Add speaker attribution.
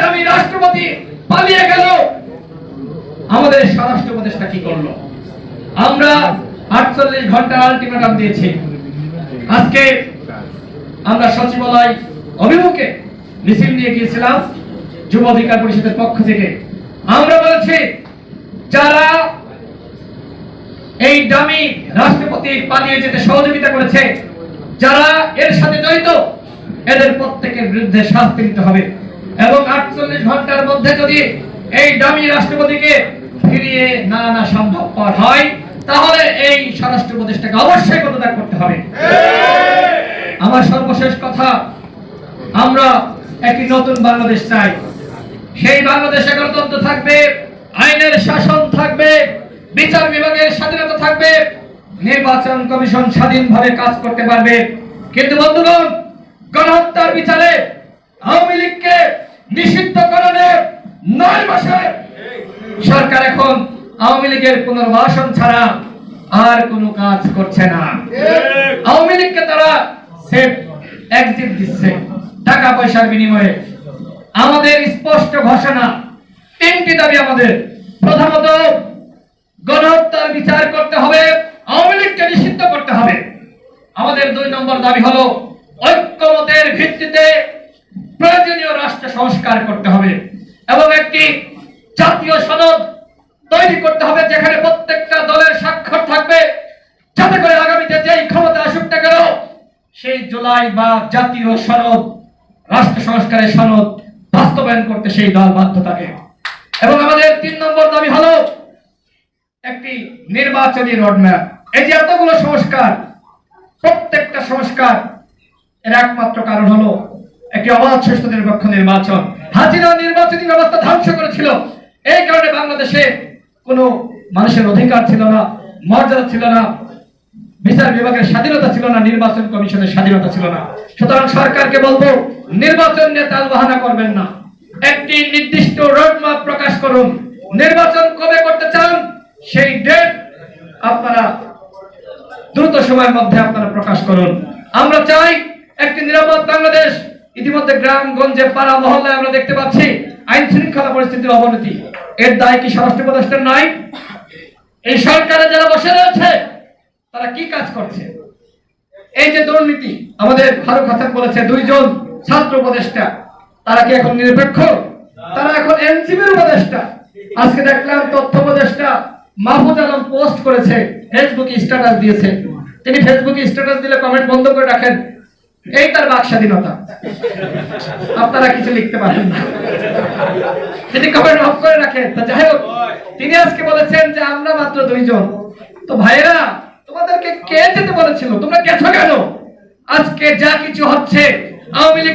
Speaker 1: দামি রাষ্ট্রপতি পালিয়ে গেল। আমাদের স্বরাষ্ট্র উপদেষ্টা কি করল? আমরা আটচল্লিশ আলটিমেটাম দিয়েছি। আজকে আমরা সচিবালয় অভিমুখে মিছিল নিয়ে গিয়েছিলাম যুব অধিকার পরিষদের পক্ষ থেকে। আমরা বলেছি, যারা এই দামি রাষ্ট্রপতি পালিয়ে যেতে সহযোগিতা করেছে, যারা এর সাথে জড়িত, এদের প্রত্যেকের বিরুদ্ধে শাস্তি নিতে হবে। এবং আটচল্লিশ ঘণ্টার মধ্যে যদি এই দামি রাষ্ট্রপতিকে ফিরিয়ে না আনা সম্ভব হয়, তাহলে এই স্বরাষ্ট্র উপদেষ্টাকে অবশ্যই পদত্যাগ করতে হবে। আমার সর্বশেষ কথা, আমরা একটি নতুন বাংলাদেশ চাই। সেই বাংলাদেশে গণতন্ত্র থাকবে, আইনের শাসন থাকবে, বিচার বিভাগের স্বাধীনতা থাকবে, নির্বাচন কমিশন স্বাধীনভাবে কাজ করতে পারবে। কিন্তু বন্ধুগণ, গণহত্যার বিচারে আওয়ামী লীগকে নিষিদ্ধকরণে নয় মাসে সরকার এখন আওয়ামী লীগের পুনর্বাসন ছাড়া আর কোনো কাজ করছে না। আওয়ামী লীগকে তারা দিচ্ছে টাকা পয়সার বিনিময়ে। আমাদের স্পষ্ট ঘোষণা, তিনটি দাবি আমাদের। প্রথমত গণহত্যার বিচার করতে হবে, আওয়ামী লীগকে নিষিদ্ধ করতে হবে। আমাদের দুই নম্বর দাবি হলো ঐক্যমতের ভিত্তিতে প্রয়োজনীয় রাষ্ট্র সংস্কার করতে হবে এবং একটি জাতীয় সনদ তৈরি করতে হবে যেখানে প্রত্যেকটা দলের স্বাক্ষর থাকবে যাতে করে আগামীতে যেই ক্ষমতা আসুক না কেন, সেই জুলাই বা জাতীয় সনদ, রাষ্ট্র সংস্কারের সনদ বাস্তবায়ন করতে সেই দল বাধ্য থাকে। এবং আমাদের তিন নম্বর দাবি হলো একটি নির্বাচনী রোডম্যাপ এই যে এতগুলো সংস্কার, প্রত্যেকটা সংস্কার এর একমাত্র কারণ হলো একটি অবাধ সুষ্ঠু নিরপেক্ষ নির্বাচন। হাজিরা নির্বাচনী ব্যবস্থা ধ্বংস করেছিল। এই কারণে বাংলাদেশে কোনো মানুষের অধিকার ছিল না, মর্যাদা ছিল না, বিচার বিভাগের স্বাধীনতা ছিল না, নির্বাচন কমিশনের স্বাধীনতা ছিল না। সুতরাং সরকারকে বলব, নির্বাচন নিয়ে তাল বাহানা করবেন না। একটি নির্দিষ্ট রোডম্যাপ প্রকাশ করুন। নির্বাচন কবে করতে চান, সেই ডেট আপনারা দ্রুত সময়ের মধ্যে আপনারা প্রকাশ করুন। আমরা চাই একটি নিরাপদ বাংলাদেশ। ইতিমধ্যে গ্রামগঞ্জে পাড়া মহল্লায় আমরা দেখতে পাচ্ছি আইন শৃঙ্খলা পরিস্থিতির অবনতি। এর দায় কি স্বরাষ্ট্র উপদেষ্টার নাই? এই সরকারে যারা বসে রয়েছে, তারা কি কাজ করছে? এই যে দুর্নীতি, আমাদের ফারুক হাসান বলেছে, দুইজন ছাত্র উপদেষ্টা, তারা কি এখন নিরপেক্ষ? তারা এখন এনসিবির উপদেষ্টা। আজকে দেখলাম তথ্য উপদেষ্টা মাহফুজ আলম পোস্ট করেছে, ফেসবুকে স্ট্যাটাস দিয়েছে। তিনি ফেসবুকে স্ট্যাটাস দিলে কমেন্ট বন্ধ করে রাখেন। এই তার বাক স্বাধীনতা। আপনারা কিছু লিখতে পারেন না। তিনি কমেন্ট অফ করে রাখেন। তা যাই হোক, তিনি আজকে বলেছেন যে আমরা মাত্র দুইজন। তো ভাইয়েরা, তোমাদেরকে কে যেতে বলেছিল? তোমরা গেছো কেন? আজকে যা কিছু হচ্ছে, আওয়ামী লীগ